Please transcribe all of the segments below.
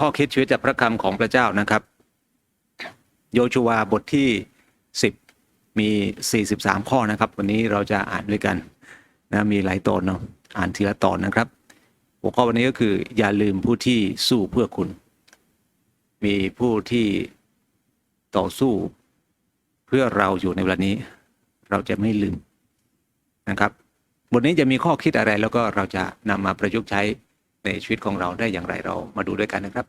ข้อคิดชีวิตจากพระคำของพระเจ้านะครับ โยชูวาบทที่ 10 มี 43 ข้อนะครับ วันนี้เราจะอ่านด้วยกันนะมีหลายตอนเนาะอ่านทีละตอนนะครับ หัวข้อวันนี้ก็คืออย่าลืมผู้ที่สู้เพื่อคุณ มีผู้ที่ต่อสู้เพื่อเราอยู่ในเวลานี้ เราจะไม่ลืมนะครับบทนี้จะมีข้อคิดอะไรแล้วก็เราจะนำมาประยุกต์ใช้ ในชีวิตของเราได้อย่างไรเรามาดูด้วยกันนะครับ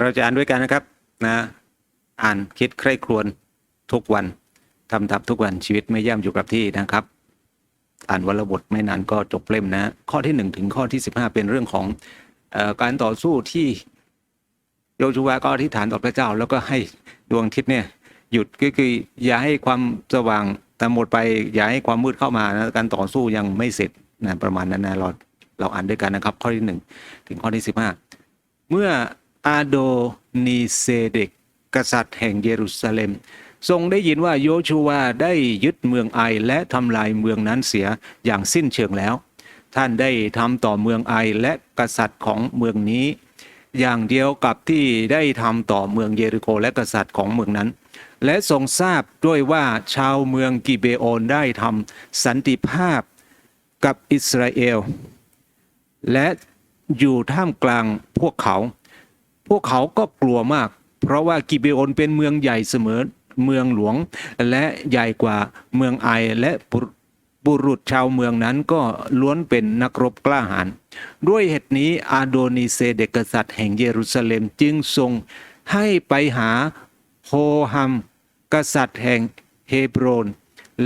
เราจะอ่านด้วยกันนะครับนะอ่านคิดใคร่ครวญทุกวันทำทับทุกวันชีวิตไม่ย่ำอยู่กับที่นะครับ อ่านวันละบทไม่นานก็จบเล่มนะ ข้อที่หนึ่งถึงข้อที่สิบห้าเป็นเรื่องของอการต่อสู้ที่โยชูวาก็อธิษฐานต่อพระเจ้า แล้วก็ให้ดวงอาทิตย์เนี่ยหยุดก็คืออย่าให้ความสว่างแต่หมดไปอย่าให้ความมืดเข้ามานะการต่อสู้ยังไม่เสร็จนะประมาณนั้นนะเราเราอ่านด้วยกันนะครับ ข้อที่หนึ่งถึงข้อที่สิบห้าเมื่ออาโดนีเซเดกกษัตริย์แห่งเยรูซาเล็ม ทรงได้ยินว่าโยชูวาได้ยึดเมืองไอและทำลายเมืองนั้นเสียอย่างสิ้นเชิงแล้ว ท่านได้ทำต่อเมืองไอและกษัตริย์ของเมืองนี้ อย่างเดียวกับที่ได้ทำต่อเมืองเยริโคและกษัตริย์ของเมืองนั้น และทรงทราบด้วยว่าชาวเมืองกิเบโอนได้ทำสันติภาพกับอิสราเอล และอยู่ท่ามกลางพวกเขา พวกเขาก็กลัวมาก เพราะว่ากิเบโอนเป็นเมืองใหญ่เสมอ เมืองหลวง และใหญ่กว่าเมืองไอและบุรุษชาวเมืองนั้นก็ล้วนเป็นนักรบกล้าหาญด้วยเหตุนี้อาโดนิเซเดกษัตริย์แห่งเยรูซาเล็มจึงทรงให้ไปหาโฮฮัม กษัตริย์แห่งเฮบรน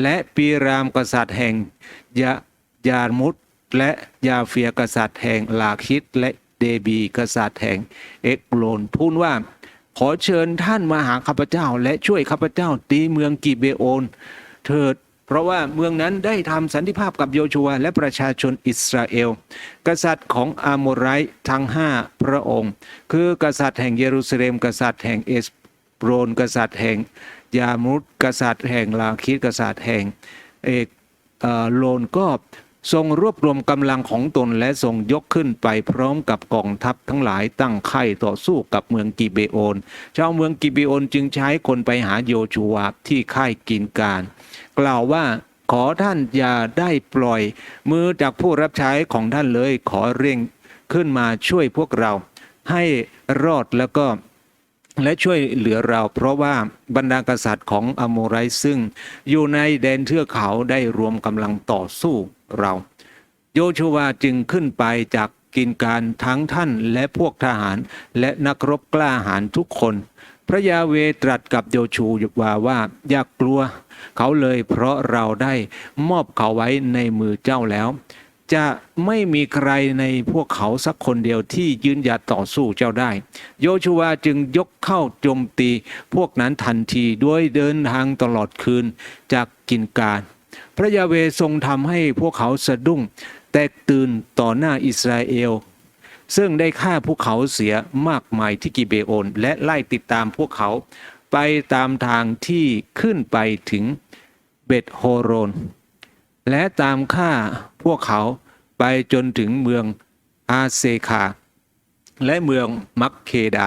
และปีรามกษัตริย์แห่งยายามุตและยาเฟียกษัตริย์แห่งลาคิดและเดบีกษัตริย์แห่งเอกโลนทูลว่า ขอเชิญท่านมาหาข้าพเจ้า และช่วยข้าพเจ้าตีเมืองกิเบโอน เถิด เพราะว่าเมืองนั้นได้ทำสันติภาพกับโยชัวและประชาชนอิสราเอล กษัตริย์ของอาโมไรทั้งห้าพระองค์ คือกษัตริย์แห่งเยรูซาเล็ม กษัตริย์แห่งเอสโปรน กษัตริย์แห่งยามุตกษัตริย์แห่งลาคิดกษัตริย์แห่งเอกเอ่อโลนก็ ทรงรวบรวมกำลังของตนและทรงยกขึ้นไปพร้อมกับกองทัพทั้งหลายตั้งค่ายต่อสู้กับเมืองกิเบโอน ชาวเมืองกิเบโอนจึงใช้คนไปหาโยชูวาที่ค่ายกินการ กล่าวว่าขอท่านอย่าได้ปล่อย มือจากผู้รับใช้ของท่านเลยขอเร่งขึ้นมาช่วยพวกเรา ให้รอดแล้วก็ และช่วยเหลือเราเพราะว่าบรรดากษัตริย์ของอโมไรซึ่ง อยู่ในแดนเทือกเขาได้รวมกำลังต่อสู้เรา โยชูวาจึงขึ้นไปจากกินการทั้งท่านและพวกทหารและนักรบกล้าหาญทุกคน พระยาเวตรัสกับโยชูวาว่าอย่ากกลัว เขาเลยเพราะเราได้มอบเขาไว้ในมือเจ้าแล้ว จะไม่มีใครในพวกเขาสักคนเดียวที่ยืนหยัดต่อสู้เจ้าได้ โยชูวาจึงยกเข้าโจมตีพวกนั้นทันทีด้วยเดินทางตลอดคืนจากกินการ พระยาเวทรงทำให้พวกเขาสะดุ้ง แตกตื่นต่อหน้าอิสราเอล ซึ่งได้ฆ่าพวกเขาเสียมากมายที่กิเบโอน และไล่ติดตามพวกเขาไปตามทางที่ขึ้นไปถึงเบตโฮโรน และตามฆ่าพวกเขาไปจนถึงเมืองอาเซคา และเมืองมักเคดา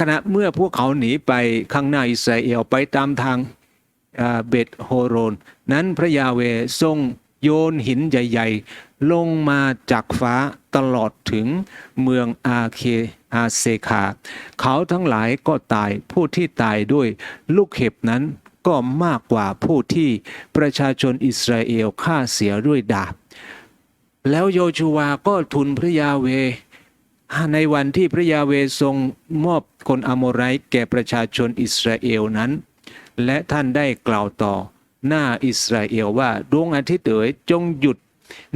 ขณะเมื่อพวกเขาหนีไปข้างหน้าอิสราเอลไปตามทางเบตโฮโรน นั้นพระยาเวทรงโยนหินใหญ่ๆ ลงมาจากฟ้าตลอดถึงเมืองอาเคอาเซคา เขาทั้งหลายก็ตายผู้ที่ตายด้วยลูกเห็บนั้น ก็มากกว่าผู้ที่ประชาชนอิสราเอลฆ่าเสียด้วยดาบ แล้วโยชูวาก็ทูลพระยาเว ในวันที่พระยาเวทรงมอบคนอโมไรต์แก่ประชาชนอิสราเอลนั้น และท่านได้กล่าวต่อหน้าอิสราเอลว่าดวงอาทิตย์เอ๋ยจงหยุด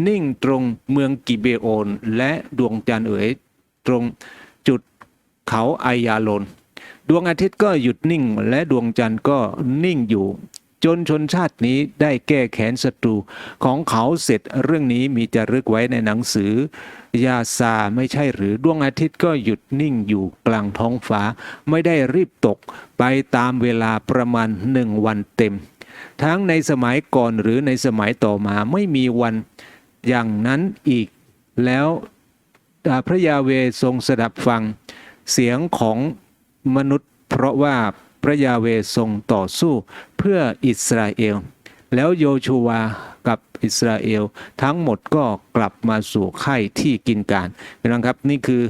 นิ่งตรงเมืองกิเบโอน และดวงจันทร์เอ๋ยตรงจุดเขาไอยาโลน ดวงอาทิตย์ก็หยุดนิ่งและดวงจันทร์ก็นิ่งอยู่ จนชนชาตินี้ได้แก้แค้นศัตรูของเขาเสร็จเรื่องนี้มีจารึกไว้ในหนังสือยาซาไม่ใช่หรือดวงอาทิตย์ก็หยุดนิ่งอยู่กลางท้องฟ้า ไม่ได้รีบตกไปตามเวลาประมาณหนึ่งวันเต็ม ทั้งในสมัยก่อนหรือในสมัยต่อมาไม่มีวันอย่างนั้นอีกแล้วพระยาเวทรงสดับฟังเสียงของ มนุษย์ เพราะว่าพระยาเวทรงต่อสู้เพื่ออิสราเอล แล้วโยชูวากับอิสราเอล ทั้งหมดก็กลับมาสู่ค่ที่กินการพี่น้องครับนี่คือ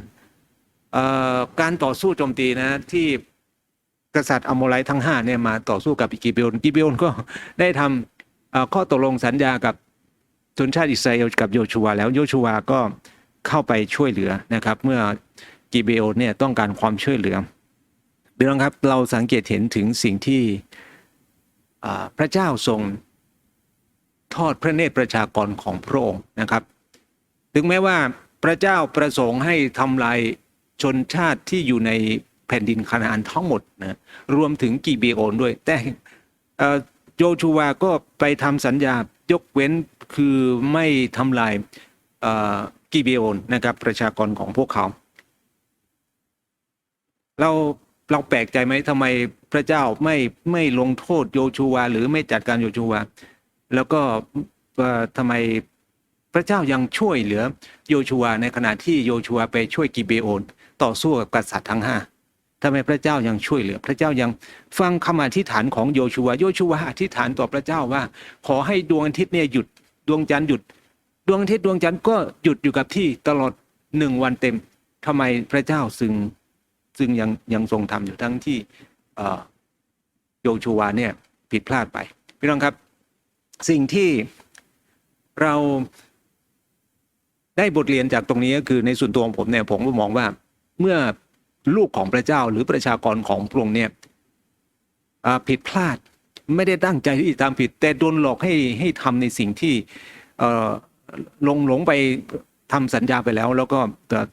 ออการต่อสู้โจมตีนะที่กษัตริย์อโมไลทั้งห้าเนี่ยมาต่อสู้กับกิเบโอนกิเบโอนก็ได้ทำข้อตกลงสัญญากับชนชาติอิสราเอลกับโยชูวาแล้วโยชูวาก็เข้าไปช่วยเหลือนะครับ เมื่อกิเบโอนเนี่ยต้องการความช่วยเหลือ พี่น้องครับเราสังเกตเห็นถึงสิ่งที่พระเจ้าทรงทอดพระเนตรประชากรของพระองค์นะครับ ถึงแม้ว่าพระเจ้าประสงค์ให้ทำลายชนชาติที่อยู่ในแผ่นดินคานาอันทั้งหมดนะรวมถึงกีเบโอนด้วย แต่โยชูวาก็ไปทำสัญญายกเว้นคือไม่ทำลายกีเบโอนนะครับประชากรของพวกเขา เรา เราแปลกใจไหมทำไมพระเจ้าไม่ไม่ลงโทษโยชูวา หรือไม่จัดการโยชูวา แล้วก็เอ่อทำไมพระเจ้ายังช่วยเหลือโยชูวาในขณะที่โยชูวาไปช่วยกิเบโอน ต่อสู้กับกษัตริย์ทั้งห้าทำไมพระเจ้ายังช่วยเหลือ พระเจ้ายังฟังคำอธิษฐานของโยชูวาโยชูวาอธิษฐานต่อพระเจ้าว่า ขอให้ดวงอาทิตย์เนี่ยหยุดดวงจันทร์หยุด ดวงอาทิตย์ดวงจันทร์ก็หยุดอยู่กับที่ตลอดหนึ่งวันเต็มทำไมพระเจ้าซึ่ง ซึ่งยังยังทรงทำอยู่ทั้งที่โยชูวาเนี่ยผิดพลาดไป พี่น้องครับ สิ่งที่เราได้บทเรียนจากตรงนี้ก็คือในส่วนตัวของผมเนี่ยผมก็มองว่าเมื่อลูกของพระเจ้าหรือประชากรของพระองค์เนี่ยผิดพลาดไม่ได้ตั้งใจที่จะทำผิด แต่โดนหลอกให้ให้ทำในสิ่งที่ลงหลงไปทำสัญญาไปแล้ว แล้วก็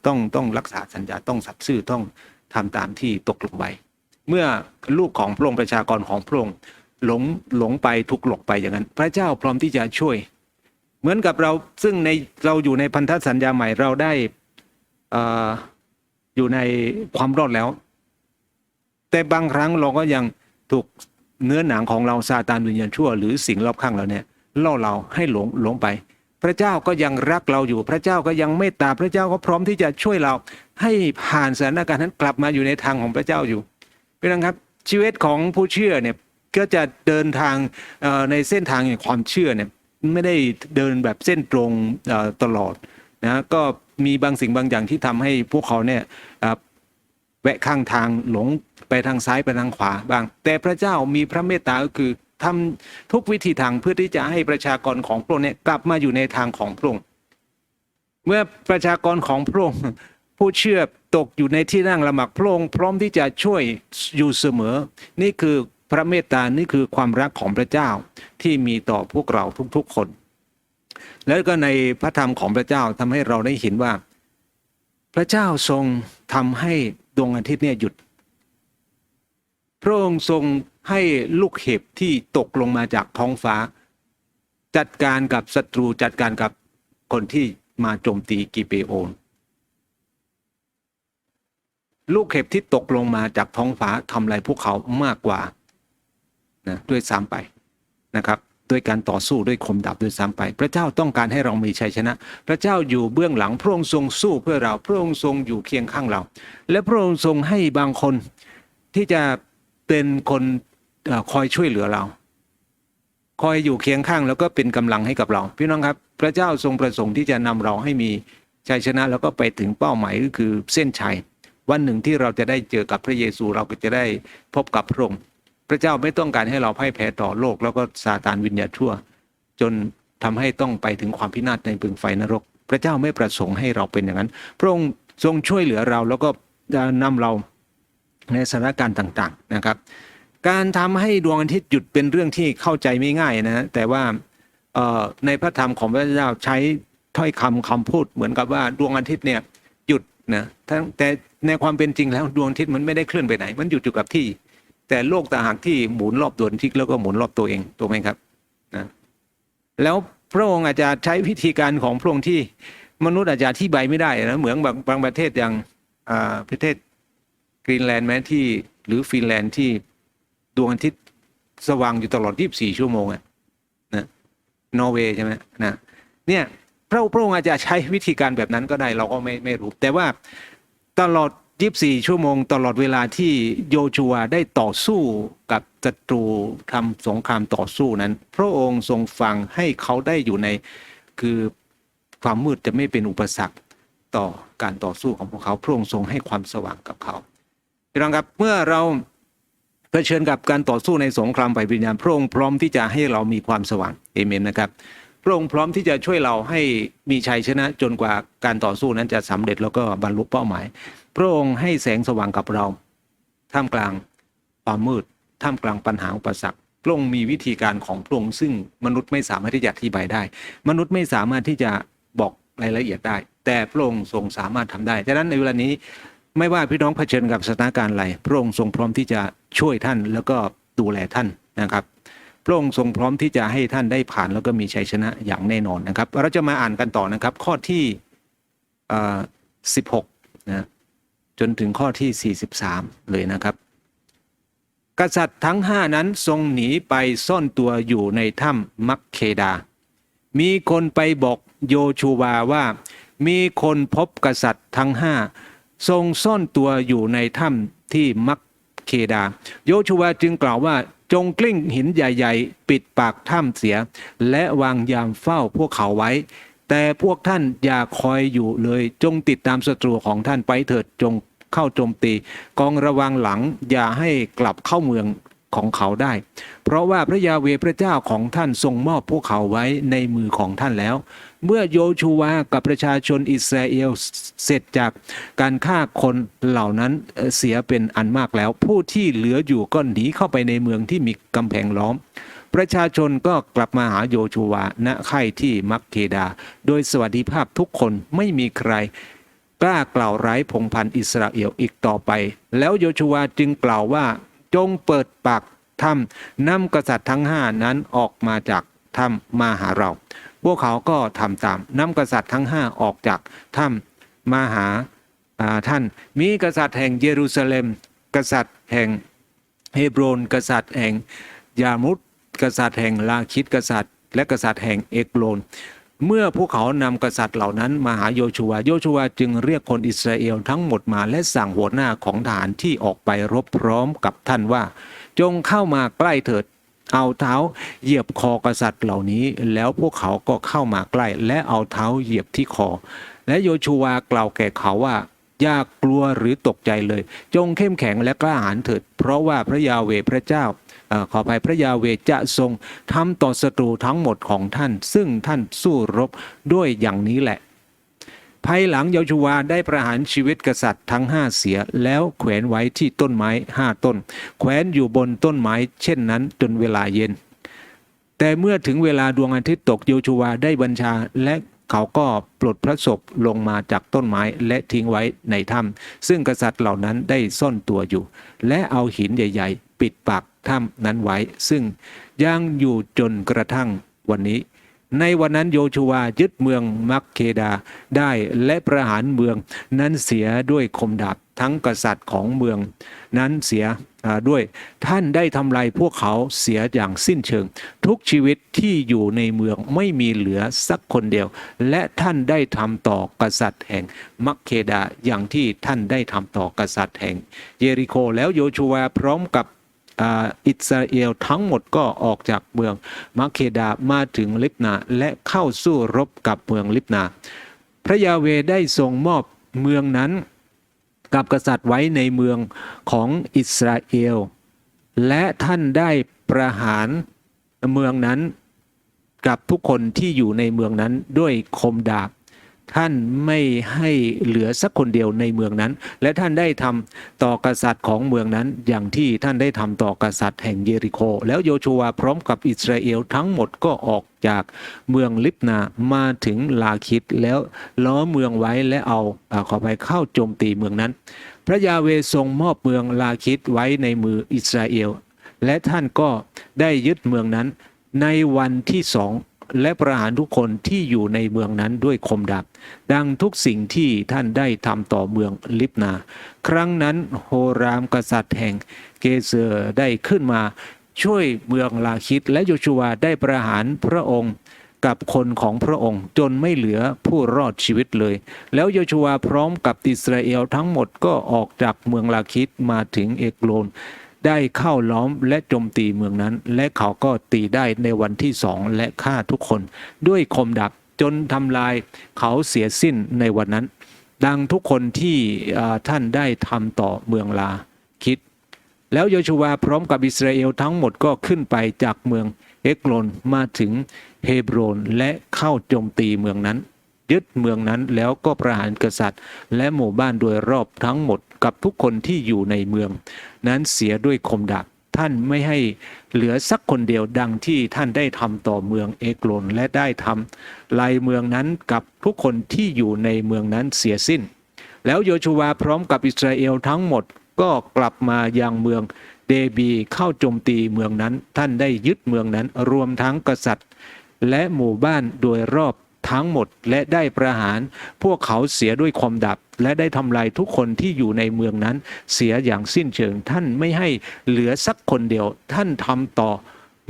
ต้องต้องรักษาสัญญาต้องสัตย์ซื่อต้อง ทำตามที่ตกลงไปเมื่อลูกของพระองค์ประชากรของพระองค์หลงหลงไปถูกหลอกไปอย่างนั้น พระเจ้าพร้อมที่จะช่วย เหมือนกับเราซึ่งในเราอยู่ในพันธสัญญาใหม่เราได้เอออยู่ในความรอดแล้ว แต่บางครั้งเราก็ยังถูกเนื้อหนังของเราซาตานวิญญาณชั่ว หรือสิ่งรอบข้างเราเนี่ยล่อเราให้หลงหลงไป พระเจ้าก็ยังรักเราอยู่ พระเจ้าก็ยังเมตตาพระเจ้าก็พร้อมที่จะช่วยเรา ให้ผ่านสถานการณ์นั้นกลับมาอยู่ในทางของพระเจ้าอยู่พี่น้องครับชีวิตของผู้เชื่อเนี่ยก็จะเดินทางในเส้นทางแห่งความเชื่อเนี่ยไม่ได้เดินแบบเส้นตรงตลอดนะก็มีบางสิ่งบางอย่างที่ทำให้พวกเขาเนี่ยแวะข้างทางหลงไปทางซ้ายไปทางขวาบ้าง แต่พระเจ้ามีพระเมตตาก็คือ ทำทุกวิธีทางเพื่อที่จะให้ประชากรของพระองค์เนี่ยกลับมาอยู่ในทางของพระองค์เมื่อประชากรของพระองค์ผู้เชื่อตกอยู่ในที่นั่งละหมักพระองค์พร้อมที่จะช่วยอยู่เสมอ นี่คือพระเมตตานี่คือความรักของพระเจ้าที่มีต่อพวกเราทุกๆคน แล้วก็ในพระธรรมของพระเจ้าทำให้เราได้เห็นว่า พระเจ้าทรงทำให้ดวงอาทิตย์เนี่ยหยุด พระองค์ทรง ให้ลูกเห็บที่ตกลงมาจากท้องฟ้า จัดการกับศัตรูจัดการกับคนที่มาโจมตีกิเบโอนลูกเห็บที่ตกลงมาจากท้องฟ้าทำลายพวกเขามากกว่านะด้วยซ้ำไปนะครับด้วยการต่อสู้ด้วยคมดาบด้วยซ้ำไป พระเจ้าต้องการให้เรามีชัยชนะ พระเจ้าอยู่เบื้องหลังพระองค์ทรงสู้เพื่อเราพระองค์ทรงอยู่เคียงข้างเรา และพระองค์ทรงให้บางคนที่จะเป็นคน คอยช่วยเหลือเรา คอยอยู่เคียงข้างแล้วก็เป็นกำลังให้กับเรา พี่น้องครับ พระเจ้าทรงประสงค์ที่จะนำเราให้มีชัยชนะแล้วก็ไปถึงเป้าหมายก็คือเส้นชัย วันหนึ่งที่เราจะได้เจอกับพระเยซูเราก็จะได้พบกับพระองค์พระเจ้าไม่ต้องการให้เราพ่ายแพ้ต่อโลก แล้วก็ซาตานวิญญาณชั่ว จนทำให้ต้องไปถึงความพินาศในบึงไฟนรก พระเจ้าไม่ประสงค์ให้เราเป็นอย่างนั้น พระองค์ทรงช่วยเหลือเราแล้วก็จะนำเราในสถานการณ์ต่าง ๆนะครับ การทำให้ดวงอาทิตย์หยุดเป็นเรื่องที่เข้าใจไม่ง่ายนะแต่ว่าในพระธรรมของพระเจ้าใช้ถ้อยคำคำพูดเหมือนกับว่าดวงอาทิตย์เนี่ยหยุดนะทั้งแต่ในความเป็นจริงแล้วดวงอาทิตย์มันไม่ได้เคลื่อนไปไหน มันหยุดอยู่กับที่ แต่โลกต่างหากที่หมุนรอบดวงอาทิตย์แล้วก็หมุนรอบตัวเองถูกไหมครับนะแล้วพระองค์อาจจะใช้วิธีการของพระองค์ที่มนุษย์อาจจะอธิบไม่ได้นะเหมือนบางบางประเทศอย่างประเทศกรีนแลนด์แม้ที่หรือฟินแลนด์ที่ ดวงอาทิตย์สว่างอยู่ตลอด 24 ชั่วโมงอะนะนอร์เวย์ใช่ไหมนะเนี่ยพระพระองค์อาจจะใช้วิธีการแบบนั้นก็ได้เราก็ไม่ไม่รู้ แต่ว่าตลอด 24 ชั่วโมง ตลอดเวลาที่โยชูวได้ต่อสู้กับศัตรูทำสงครามต่อสู้นั้น พระองค์ทรงฟังให้เขาได้อยู่ในคือความมืดจะไม่เป็นอุปสรรคต่อการต่อสู้ของพวกเขา พระองค์ทรงให้ความสว่างกับเขาพี่น้องครับเมื่อเรา ผชิญกับการต่อสู้ในสงครามฝ่ายวิญญาณพระองค์พร้อมที่จะให้เรามีความสว่างเอเมนนะครับพระองค์พร้อมที่จะช่วยเราให้มีชัยชนะจนกว่าการต่อสู้นั้นจะสำเร็จแล้วก็บรรลุเป้าหมาย พระองค์ให้แสงสว่างกับเรา ท่ามกลางความมืด ท่ามกลางปัญหาอุปสรรคพระองค์มีวิธีการของพระองค์ซึ่งมนุษย์ไม่สามารถที่จะอธิบายได้ มนุษย์ไม่สามารถที่จะบอกรายละเอียดได้ แต่พระองค์ทรงสามารถทำได้ฉะนั้นในเวลานี้ ไม่ว่าพี่น้องเผชิญกับสถานการณ์อะไรพระองค์ทรงพร้อมที่จะช่วยท่านแล้วก็ดูแลท่านนะครับพระองค์ทรงพร้อมที่จะให้ท่านได้ผ่านแล้วก็มีชัยชนะอย่างแน่นอนนะครับ เราจะมาอ่านกันต่อนะครับ ข้อที่เอ่อ16นะจนถึงข้อที่ 43 เลยนะครับ กษัตริย์ทั้งห้านั้นทรงหนีไปซ่อนตัวอยู่ในถ้ำมักเคดา มีคนไปบอกโยชูวาว่า มีคนพบกษัตริย์ทั้งห้า ทรงซ่อนตัวอยู่ในถ้ำที่มักเคดา โยชูวาจึงกล่าวว่าจงกลิ้งหินใหญ่ ๆ ปิดปากถ้ำเสีย และวางยามเฝ้าพวกเขาไว้ แต่พวกท่านอย่าคอยอยู่เลย จงติดตามศัตรูของท่านไปเถิดจงเข้าโจมตี กองระวังหลังอย่าให้กลับเข้าเมือง ของเขาได้ เพราะว่าพระยาเวพระเจ้าของท่านทรงมอบพวกเขาไว้ในมือของท่านแล้ว เมื่อโยชูวากับประชาชนอิสราเอลเสร็จจากการฆ่าคนเหล่านั้นเสียเป็นอันมากแล้ว ผู้ที่เหลืออยู่ก็หนีเข้าไปในเมืองที่มีกำแพงล้อมประชาชนก็กลับมาหาโยชูวา ณ ค่ายที่มักเคดา โดยสวัสดิภาพทุกคนไม่มีใคร กล้ากล่าวร้ายพงพันธ์อิสราเอลอีกต่อไป แล้วโยชูวาจึงกล่าวว่า จงเปิดปากถ้ำนำกษัตริย์ทั้งห้านั้นออกมาจากถ้ำมาหาเรา พวกเขาก็ทำตามนำกษัตริย์ทั้งห้าออกจากถ้ำมาหาท่าน มีกษัตริย์แห่งเยรูซาเล็ม กษัตริย์แห่งเฮบรน กษัตริย์แห่งยามุตกษัตริย์แห่งลาคิดกษัตริย์ และกษัตริย์แห่งเอกโลน เมื่อพวกเขานำกษัตริย์เหล่านั้นมาหาโยชูวโยชูวจึงเรียกคนอิสราเอลทั้งหมดมาและสั่งหัวหน้าของทหารที่ออกไปรบพร้อมกับท่านว่า จงเข้ามาใกล้เถิด เอาเท้าเหยียบคอกษัตริย์เหล่านี้ แล้วพวกเขาก็เข้ามาใกล้ และเอาเท้าเหยียบที่คอ และโยชูวกล่าวแก่เขาว่าอย่ากลัวหรือตกใจเลย จงเข้มแข็งและกล้าหาญเถิด เพราะว่าพระยาเวพระเจ้า ขออภัยพระยาเวจะทรงทำต่อศัตรูทั้งหมดของท่าน ซึ่งท่านสู้รบด้วยอย่างนี้แหละ ภายหลังโยชูวาได้ประหารชีวิตกษัตริย์ทั้งห้าเสียแล้วแขวนไว้ที่ต้นไม้ห้าต้น แขวนอยู่บนต้นไม้ เช่นนั้นจนเวลาเย็น แต่เมื่อถึงเวลาดวงอาทิตย์ตกโยชูวาได้บัญชาและเขาก็ปลดพระศพลงมาจากต้นไม้และทิ้งไว้ในถ้ำซึ่งกษัตริย์เหล่านั้นได้ซ่อนตัวอยู่ และเอาหินใหญ่ ๆ ปิดปาก ถ้ำนั้นไว้ ซึ่งยังอยู่จนกระทั่งวันนี้ ในวันนั้นโยชูวายึดเมืองมักเคดาได้และประหารเมืองนั้นเสียด้วยคมดาบทั้งกษัตริย์ของเมืองนั้นเสียด้วยท่านได้ทำลายพวกเขาเสียอย่างสิ้นเชิง ทุกชีวิตที่อยู่ในเมืองไม่มีเหลือสักคนเดียว และท่านได้ทำต่อกษัตริย์แห่งมักเคดาอย่างที่ท่านได้ทำต่อกษัตริย์แห่ง เยริโคแล้วโยชูวาพร้อมกับ อิสราเอลทั้งหมดก็ออกจากเมืองมักเคดามาถึงลิบนาและเข้าสู้รบกับเมืองลิบนา พระยาเวได้ทรงมอบเมืองนั้นกับกษัตริย์ไว้ในเมืองของอิสราเอล และท่านได้ประหารเมืองนั้นกับทุกคนที่อยู่ในเมืองนั้นด้วยคมดาบ ท่านไม่ให้เหลือสักคนเดียวในเมืองนั้น และท่านได้ทำต่อกษัตริย์ของเมืองนั้น อย่างที่ท่านได้ทำต่อกษัตริย์แห่งเยริโค แล้วโยชูวาพร้อมกับอิสราเอลทั้งหมดก็ออกจากเมืองลิบนามาถึงลาคิดแล้วล้อมเมืองไว้และเอาอาขอไปเข้าโจมตีเมืองนั้น พระยาเวทรงมอบเมืองลาคิดไว้ในมืออิสราเอล และท่านก็ได้ยึดเมืองนั้นในวันที่สอง และประหารทุกคนที่อยู่ในเมืองนั้นด้วยคมดาบดังทุกสิ่งที่ท่านได้ทำต่อเมืองลิบนา ครั้งนั้นโฮรามกษัตริย์แห่งเกเซอร์ได้ขึ้นมา ช่วยเมืองลาคิดและโยชูวาได้ประหารพระองค์กับคนของพระองค์จนไม่เหลือผู้รอดชีวิตเลย แล้วโยชูวาพร้อมกับอิสราเอลทั้งหมดก็ออกจากเมืองลาคิดมาถึงเอกโลน ได้เข้าล้อมและโจมตีเมืองนั้น และเขาก็ตีได้ในวันที่สองและฆ่าทุกคน ด้วยคมดับจนทำลายเขาเสียสิ้นในวันนั้น ดังทุกคนที่ท่านได้ทำต่อเมืองลาคิด แล้วโยชูวาพร้อมกับอิสราเอลทั้งหมดก็ขึ้นไปจากเมืองเอกโลนมาถึงเฮบรนและเข้าโจมตีเมืองนั้น ยึดเมืองนั้นแล้วก็ประหารกษัตริย์ และหมู่บ้านโดยรอบทั้งหมด กับทุกคนที่อยู่ในเมือง นั้นเสียด้วยคมดาบท่านไม่ให้เหลือสักคนเดียวดังที่ท่านได้ทำต่อเมืองเอกลนและได้ทำลายเมืองนั้นกับทุกคนที่อยู่ในเมืองนั้นเสียสิ้น แล้วโยชูวาพร้อมกับอิสราเอลทั้งหมดก็กลับมายังเมืองเดบีเข้าโจมตีเมืองนั้น ท่านได้ยึดเมืองนั้นรวมทั้งกษัตริย์ และหมู่บ้านโดยรอบ ทั้งหมดและได้ประหาร พวกเขาเสียด้วยความดับ และได้ทำลายทุกคนที่อยู่ในเมืองนั้น เสียอย่างสิ้นเชิงท่านไม่ให้เหลือสักคนเดียว ท่านทำต่อ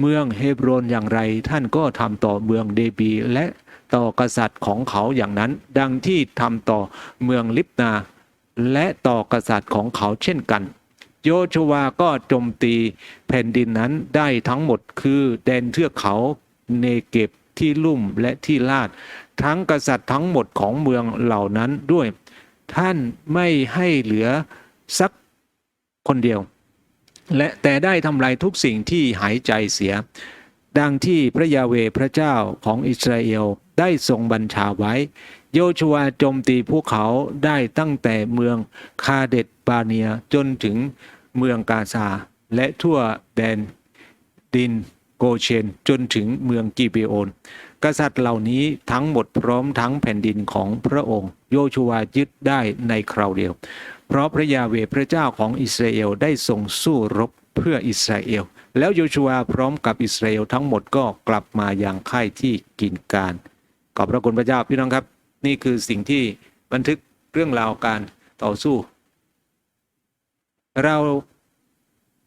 เมืองเฮบรนอย่างไร ท่านก็ทำต่อเมืองเดบีและต่อกษัตริย์ของเขาอย่างนั้น ดังที่ทำต่อเมืองลิบนา และต่อกษัตริย์ของเขาเช่นกัน โยชวาก็โจมตีแผ่นดินนั้นได้ทั้งหมดคือแดนเทือกเขาเนเก็บ ที่ลุ่มและที่ลาด ทั้งกษัตริย์ทั้งหมดของเมืองเหล่านั้นด้วย ท่านไม่ให้เหลือสักคนเดียว และแต่ได้ทำลายทุกสิ่งที่หายใจเสีย ดังที่พระยาเวพระเจ้าของอิสราเอลได้ทรงบัญชาไว้ โยชัวโจมตีพวกเขาได้ตั้งแต่เมืองคาเดตบาเนียจนถึงเมืองกาซาและทั่วแดนดิน โกเชน จนถึงเมืองกิเบโอน กษัตริย์เหล่านี้ทั้งหมดพร้อมทั้งแผ่นดินของพระองค์ โยชัวายึดได้ในคราวเดียว เพราะพระยาเวพระเจ้าของอิสราเอลได้ทรงสู้รบเพื่ออิสราเอล แล้วโยชัวาพร้อมกับอิสราเอลทั้งหมดก็กลับมายังค่ายที่กินการขอบพระคุณพระเจ้าพี่น้องครับ นี่คือสิ่งที่บันทึกเรื่องราวการต่อสู้ เรา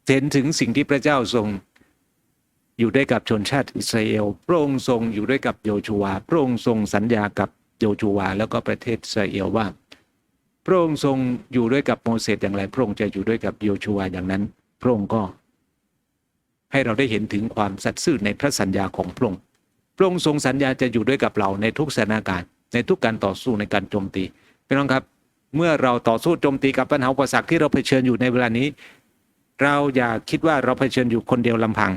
เห็นถึงสิ่งที่พระเจ้าทรง อยู่ด้วยกับชนชาติอิสราเอลพระองค์ทรงอยู่ด้วยกับโยชูวาพระองค์ทรงสัญญากับโยชูวาแล้วก็ประเทศอิสราเอลว่า พระองค์ทรงอยู่ด้วยกับโมเสสอย่างไร พระองค์จะอยู่ด้วยกับโยชูวาอย่างนั้น พระองค์ก็ ให้เราได้เห็นถึงความสัตย์ซื่อในพระสัญญาของพระองค์พระองค์ทรงสัญญาจะอยู่ด้วยกับเราในทุกสถานการณ์ในทุกการต่อสู้ในการโจมตีพี่น้องครับ เมื่อเราต่อสู้โจมตีกับปัญหาอุปสรรคที่เราเผชิญอยู่ในเวลานี้ เราอย่าคิดว่าเราเผชิญอยู่คนเดียวลำพัง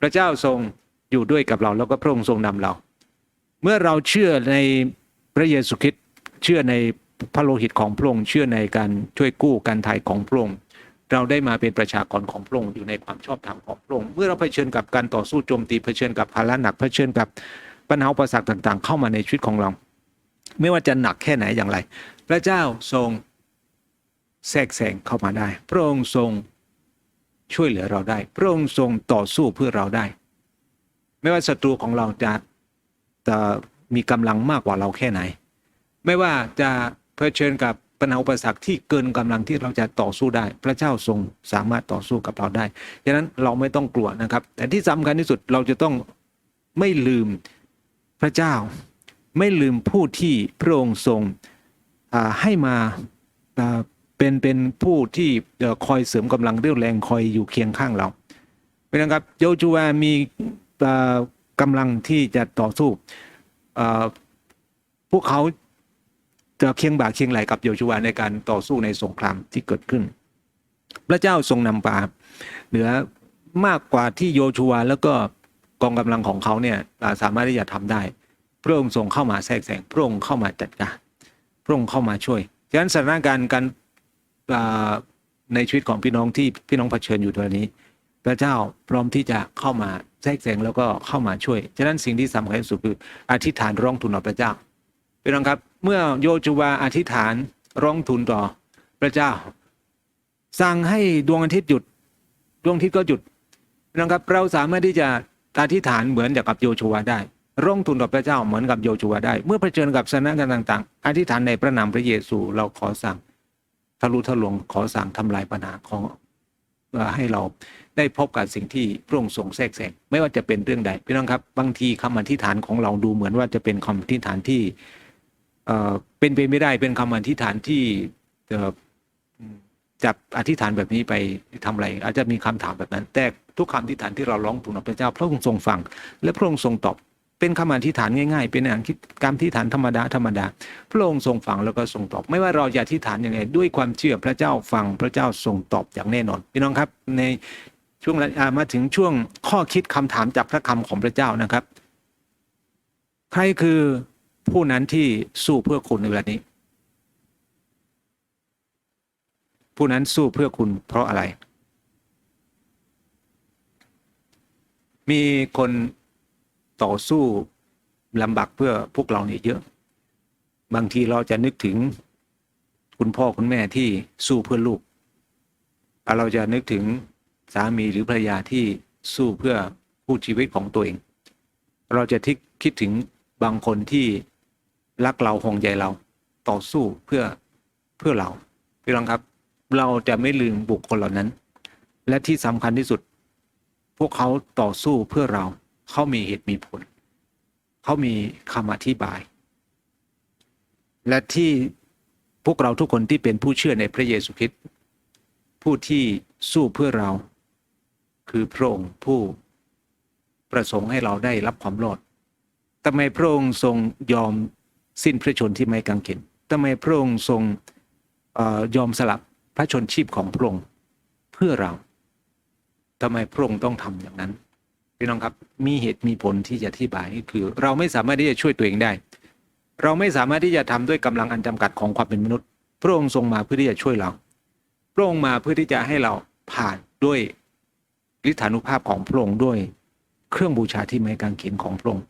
พระเจ้าทรงอยู่ด้วยกับเรา แล้วก็พระองค์ทรงนำเรา เมื่อเราเชื่อในพระเยซูคริสต์เชื่อในพระโลหิตของพระองค์เชื่อในการช่วยกู้การไถ่ของพระองค์เราได้มาเป็นประชากรของพระองค์อยู่ในความชอบธรรมของพระองค์เมื่อเราเผชิญกับการต่อสู้โจมตีเผชิญกับภาระหนักเผชิญกับปัญหาอุปสรรคต่างๆ เข้ามาในชีวิตของเรา ไม่ว่าจะหนักแค่ไหนอย่างไร พระเจ้าทรงแทรกแซงเข้ามาได้ พระองค์ทรง ช่วยเหลือเราได้ พระองค์ทรงต่อสู้เพื่อเราได้ ไม่ว่าศัตรูของเราจะจะมีกำลังมากกว่าเราแค่ไหน ไม่ว่าจะเผชิญกับปัญหาอุปสรรคที่เกินกำลังที่เราจะต่อสู้ได้ พระเจ้าทรงสามารถต่อสู้กับเราได้ฉะนั้นเราไม่ต้องกลัวนะครับ แต่ที่สำคัญที่สุดเราจะต้องไม่ลืมพระเจ้า ไม่ลืมผู้ที่พระองค์ทรงให้มา เป็นเป็นผู้ที่คอยเสริมกำลังเรี่ยวแรงคอยอยู่เคียงข้างเราเป็นนะครับโยชูวามีอ่ากำลังที่จะต่อสู้พวกเขาจะเคียงบ่าเคียงไหลกับโยชูวาในการต่อสู้ในสงครามที่เกิดขึ้น พระเจ้าทรงนำปาเหนือมากกว่าที่โยชูวาแล้วก็กองกำลังของเขาเนี่ยสามารถที่จะทำได้ พระองค์ทรงเข้ามาแทรกแซงพระองค์เข้ามาจัดการพระองค์เข้ามาช่วยฉะนั้นสถานการณ์การ ในชีวิตของพี่น้องที่พี่น้องเผชิญอยู่ตอนนี้ พระเจ้าพร้อมที่จะเข้ามาแทรกแซงแล้วก็เข้ามาช่วยฉะนั้นสิ่งที่สำคัญที่สุดคืออธิษฐานร้องทูลต่อพระเจ้าพี่น้องครับ เมื่อโยชูวาอธิษฐานร้องทูลต่อพระเจ้า สั่งให้ดวงอาทิตย์หยุดดวงอาทิตย์ก็หยุดพี่น้องครับ เราสามารถที่จะอธิษฐานเหมือนกับโยชูวาได้ร้องทูลต่อพระเจ้าเหมือนกับโยชูวาได้ เมื่อเผชิญกับสถานการณ์ต่าง ๆ อธิษฐานในพระนามพระเยซูเราขอสั่ง ทะลุทะลวงขอสั่งทำลายปัญหาของให้เราได้พบกับสิ่งที่พระองค์ทรงแทรกแซงไม่ว่าจะเป็นเรื่องใดพี่น้องครับบางทีคำอธิษฐานของเราดูเหมือนว่าจะเป็นคำอธิษฐานที่เออเป็นไปไม่ได้เป็นคำอธิษฐานที่จับอธิษฐานแบบนี้ไปทำอะไร อาจจะมีคำถามแบบนั้น แต่ทุกคำอธิษฐานที่เราร้องทูลต่อพระเจ้า พระองค์ทรงฟัง และพระองค์ทรงตอบ เป็นคำอธิษฐานง่ายๆ เป็นอย่างคิดการอธิษฐานธรรมดาธรรมดา พระองค์ทรงฟังแล้วก็ทรงตอบ ไม่ว่าเราจะอธิษฐานยังไง ด้วยความเชื่อพระเจ้าฟังพระเจ้าทรงตอบอย่างแน่นอนพี่น้องครับในช่วงมาถึงช่วงข้อคิดคำถามจากพระคำของพระเจ้านะครับ ใครคือผู้นั้นที่สู้เพื่อคุณในเวลานี้ ผู้นั้นสู้เพื่อคุณเพราะอะไร มีคน ต่อสู้ลำบากเพื่อพวกเราเนี่ยเยอะ บางทีเราจะนึกถึงคุณพ่อคุณแม่ที่สู้เพื่อลูก เราจะนึกถึงสามีหรือภรรยาที่สู้เพื่อผู้ชีวิตของตัวเอง เราจะทิคิดถึงบางคนที่รักเราห่วงใยเราต่อสู้เพื่อเพื่อเราพี่น้องครับ เราจะไม่ลืมบุคคลเหล่านั้น และที่สำคัญที่สุด พวกเขาต่อสู้เพื่อเรา เขามีเหตุมีผล เขามีคำอธิบาย และที่พวกเราทุกคนที่เป็นผู้เชื่อในพระเยซูคริสต์ผู้ที่สู้เพื่อเรา คือพระองค์ผู้ประสงค์ให้เราได้รับความรอดทำไมพระองค์ทรงยอมสิ้นพระชนที่ไม้กางเขนทำไมพระองค์ทรงออยอมสลับพระชนชีพของพระองค์เพื่อเราทำไมพระองค์ต้องทำอย่างนั้น พี่น้องครับมีเหตุมีผลที่จะอธิบายก็คือ เราไม่สามารถที่จะช่วยตัวเองได้ เราไม่สามารถที่จะทำด้วยกำลังอันจำกัดของความเป็นมนุษย์ พระองค์ทรงมาเพื่อที่จะช่วยเราพระองค์มาเพื่อที่จะให้เราผ่านด้วยฤทธานุภาพของพระองค์ด้วยเครื่องบูชาที่ไม้กางเขนของพระองค์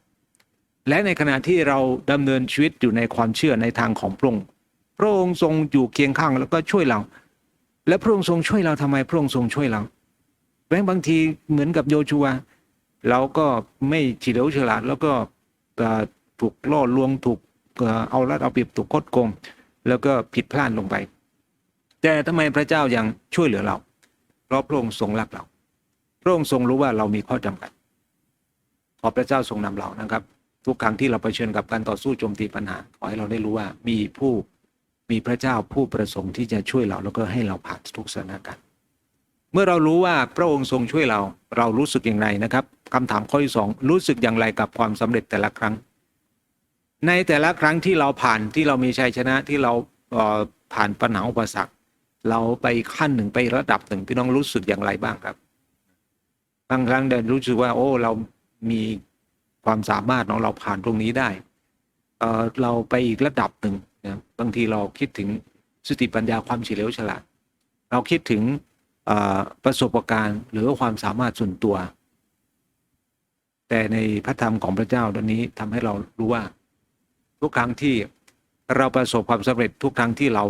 และในขณะที่เราดำเนินชีวิตอยู่ในความเชื่อในทางของพระองค์พระองค์ทรงอยู่เคียงข้างแล้วก็ช่วยเรา และพระองค์ทรงช่วยเราทำไมพระองค์ทรงช่วยเราแม้บางทีเหมือนกับโยชูว เราก็ไม่เฉลียวฉลาด แล้วก็ถูกล่อลวงถูกเอารัดเอาเปรียบถูกคดโกงแล้วก็ผิดพลาดลงไป แต่ทำไมพระเจ้ายังช่วยเหลือเรา เพราะพระองค์ทรงรักเรา พระองค์ทรงรู้ว่าเรามีข้อจำกัด ขอพระเจ้าทรงนำเรานะครับ ทุกครั้งที่เราเผชิญกับการต่อสู้โจมตีปัญหา ขอให้เราได้รู้ว่ามีผู้มีพระเจ้าผู้ประสงค์ที่จะช่วยเราแล้วก็ให้เราผ่านทุกสถานการณ์ เมื่อเรารู้ว่าพระองค์ทรงช่วยเรา เรารู้สึกอย่างไรนะครับ คำถามข้อที่สองรู้สึกอย่างไรกับความสำเร็จแต่ละครั้ง ในแต่ละครั้งที่เราผ่านที่เรามีชัยชนะที่เราผ่านปัญหาอุปสรรค เราไปขั้นหนึ่งไประดับหนึ่งพี่น้องรู้สึกอย่างไรบ้างครับ บางครั้งเดินรู้สึกว่า โอ้ เรามีความสามารถของเราผ่านตรงนี้ได้เเราไปอีกระดับหนึ่งนะบางทีเราคิดถึงสติปัญญาความเฉลียวฉลาด เราคิดถึงประสบการณ์หรือว่าความสามารถส่วนตัว แต่ในพระธรรมของพระเจ้าตอนนี้ทำให้เรารู้ว่า ทุกครั้งที่เราประสบความสำเร็จทุกครั้งที่เรา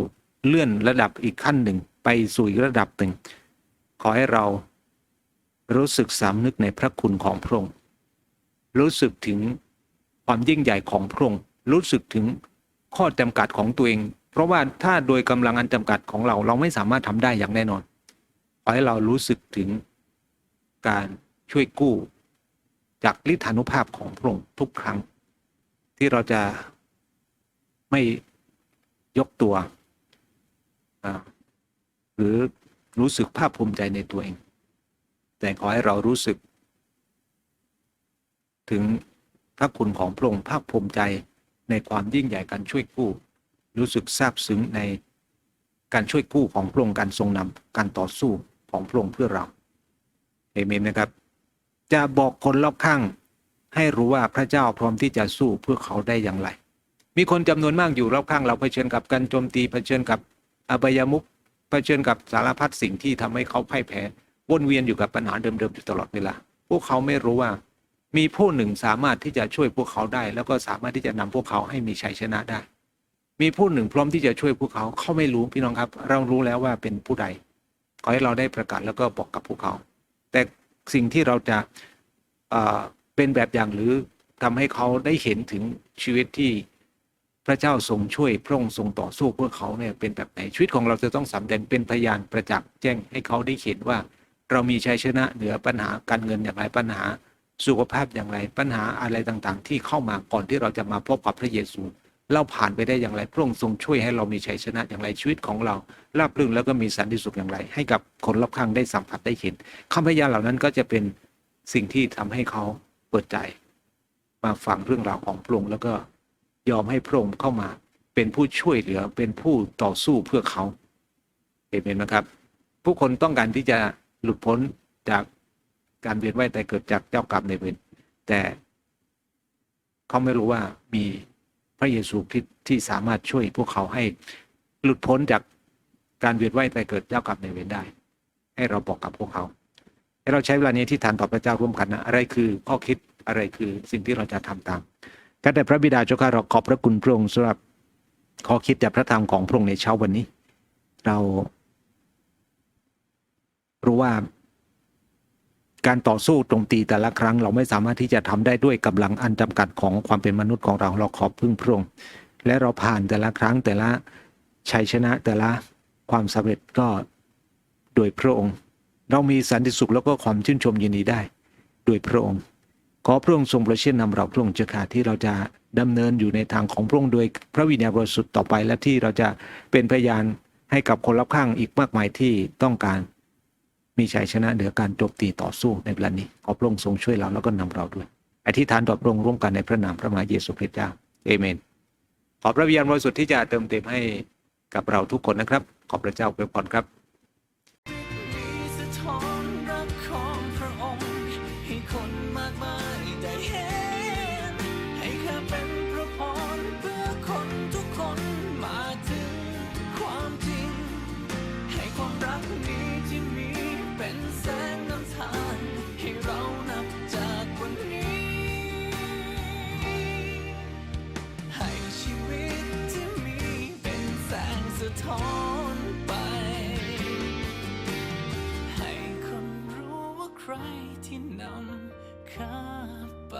เลื่อนระดับอีกขั้นหนึ่ง ไปสู่อีกระดับหนึ่ง ขอให้เรารู้สึกสำนึกในพระคุณของพระองค์รู้สึกถึงความยิ่งใหญ่ของพระองค์รู้สึกถึงข้อจำกัดของตัวเอง เพราะว่าถ้าโดยกำลังอันจำกัดของเราเราไม่สามารถทำได้อย่างแน่นอน ขอให้เรารู้สึกถึงการช่วยกู้ จากฤทธานุภาพของพระองค์ทุกครั้ง ที่เราจะไม่ยกตัว หรือรู้สึกภาคภูมิใจในตัวเอง แต่ขอให้เรารู้สึก ถึงพระคุณของพระองค์ภาคภูมิใจในความยิ่งใหญ่การช่วยกู้ รู้สึกซาบซึ้งในการช่วยกู้ของพระองค์การทรงนำการต่อสู้ของพระองค์เพื่อเราเอเมนนะครับ จะบอกคนรอบข้าง ให้รู้ว่าพระเจ้าพร้อมที่จะสู้เพื่อเขาได้อย่างไร มีคนจำนวนมากอยู่รอบข้างเราเผชิญกับการโจมตีเผชิญกับอบายมุขเผชิญกับสารพัดสิ่งที่ทำให้เขาพ่ายแพ้วนเวียนอยู่กับปัญหาเดิมๆอยู่ตลอดเวลาพวกเขาไม่รู้ว่า มีผู้หนึ่งสามารถที่จะช่วยพวกเขาได้ แล้วก็สามารถที่จะนำพวกเขาให้มีชัยชนะได้ มีผู้หนึ่งพร้อมที่จะช่วยพวกเขาเขาไม่รู้พี่น้องครับ เรารู้แล้วว่าเป็นผู้ใดขอให้เราได้ประกาศแล้วก็บอกกับพวกเขา แต่ สิ่งที่เราจะเเป็นแบบอย่างหรือทำให้เขาได้เห็นถึงชีวิตที่พระเจ้าทรงช่วยพระองค์ทรงต่อสู้เพื่อเขาเนี่ยเป็นแบบไหนชีวิตของเราจะต้องสำแดงเป็นพยานประจักษ์แจ้งให้เขาได้เห็นว่าเรามีชัยชนะเหนือปัญหาการเงินอย่างไรปัญหาสุขภาพอย่างไรปัญหาอะไรต่างๆ ที่เข้ามาก่อนที่เราจะมาพบกับพระเยซู เราผ่านไปได้อย่างไร พระองค์ทรงช่วยให้เรามีชัยชนะอย่างไรชีวิตของเราราบรื่นแล้วก็มีสันติสุขอย่างไร ให้กับคนรอบข้างได้สัมผัสได้เห็นคำพยานเหล่านั้นก็จะเป็นสิ่งที่ทำให้เขาเปิดใจ มาฟังเรื่องราวของพระองค์แล้วก็ยอมให้พระองค์เข้ามา เป็นผู้ช่วยเหลือเป็นผู้ต่อสู้เพื่อเขาเห็นไหมครับ ผู้คนต้องการที่จะหลุดพ้นจากการเวียนว่ายแต่เกิดจากเจ้ากรรมในเวรแต่เขาไม่รู้ว่ามี พระเยซูคริสต์ที่สามารถช่วยพวกเขาให้หลุดพ้นจากการเวียนว่ายแต่เกิดเจ้ากรรมในเวรได้ ให้เราบอกกับพวกเขา ให้เราใช้เวลานี้ที่ฐานต่อพระเจ้าร่วมกันนะอะไรคือข้อคิดอะไรคือสิ่งที่เราจะทำตามกันแต่พระบิดาเจ้าข้าเราขอบพระคุณพระองค์สำหรับข้อคิดจากพระธรรมของพระองค์ในเช้าวันนี้ เรารู้ว่า การต่อสู้โจมตีแต่ละครั้ง เราไม่สามารถที่จะทำได้ด้วยกำลังอันจำกัดของความเป็นมนุษย์ของเราเราขอบพึ่งพระองค์และเราผ่านแต่ละครั้งแต่ละชัยชนะแต่ละความสำเร็จก็โดยพระองค์ เรามีสันติสุขแล้วก็ความชื่นชมยินดีได้ โดยพระองค์ ขอพระองค์ทรงประเช่นนำเราพระองค์เจ้าค่ะที่เราจะดำเนินอยู่ในทางของพระองค์โดยพระวิญญาณบริสุทธิ์ต่อไปและที่เราจะเป็นพยานให้กับคนรอบข้างอีกมากมายที่ต้องการ มีชัยชนะเหนือการโจมตีต่อสู้ในเวลานี้ขอพระองค์ทรงช่วยเราแล้วก็นำเราด้วย อธิษฐานต่อพระองค์ร่วมกันในพระนามพระมหาเยซูคริสต์เจ้าเอเมน ขอพระวิญญาณบริสุทธิ์ที่จะเติมเต็มให้กับเราทุกคนนะครับ ขอบพระเจ้าอวยพรครับ ท้อนไป ให้คนรู้ว่าใครที่นำข้าไป